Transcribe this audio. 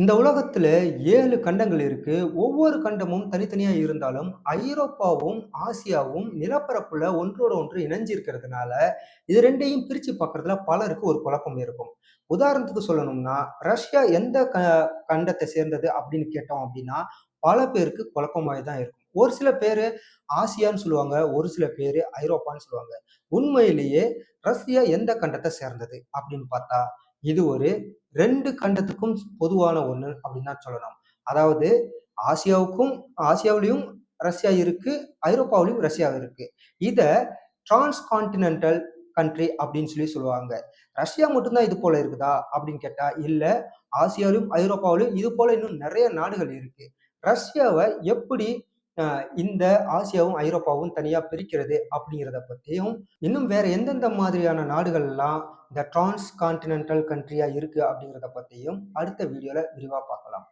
இந்த உலகத்துல ஏழு கண்டங்கள் இருக்கு. ஒவ்வொரு கண்டமும் தனித்தனியா இருந்தாலும், ஐரோப்பாவும், ஆசியாவும் நிலப்பரப்புல ஒன்றோட ஒன்று இணைஞ்சிருக்கிறதுனால, இது ரெண்டையும் பிரிச்சு பார்க்கறதுல பலருக்கு ஒரு குழப்பம் இருக்கும். உதாரணத்துக்கு சொல்லணும்னா, ரஷ்யா எந்த க கண்டத்தை சேர்ந்தது அப்படின்னு கேட்டோம் அப்படின்னா, பல பேருக்கு குழப்பமாய் தான் இருக்கும். ஒரு சில பேரு ஆசியான்னு சொல்லுவாங்க. ஒரு சில பேரு ஐரோப்பான்னு சொல்லுவாங்க. உண்மையிலேயே ரஷ்யா எந்த கண்டத்தை சேர்ந்தது அப்படின்னு பார்த்தா, இது ஒரு ரெண்டு கண்டத்துக்கும் பொதுவான ஒண்ணு அப்படின்னு தான் சொல்லணும். அதாவது ஆசியாவுக்கும் ஆசியாவிலையும் ரஷ்யா இருக்கு. ஐரோப்பாவிலையும் ரஷ்யா இருக்கு. இத டிரான்ஸ்கான்டினென்டல் கண்ட்ரி அப்படின்னு சொல்லி சொல்லுவாங்க. ரஷ்யா மட்டும்தான் இது போல இருக்குதா? அப்படின்னு கேட்டா, இல்ல. ஆசியாவிலும், ஐரோப்பாவிலும் இது போல இன்னும் நிறைய நாடுகள் இருக்கு. ரஷ்யாவை எப்படி இந்த ஆசியாவும், ஐரோப்பாவும் தனியா பிரிக்கிறது அப்படிங்கிறத பத்தியும், இன்னும் வேற எந்தெந்த மாதிரியான நாடுகள்லாம் இந்த டிரான்ஸ்கான்டினென்டல் கண்ட்ரியாக இருக்கு அப்படிங்கிறத பத்தியும் அடுத்த வீடியோல விரிவா பார்க்கலாம்.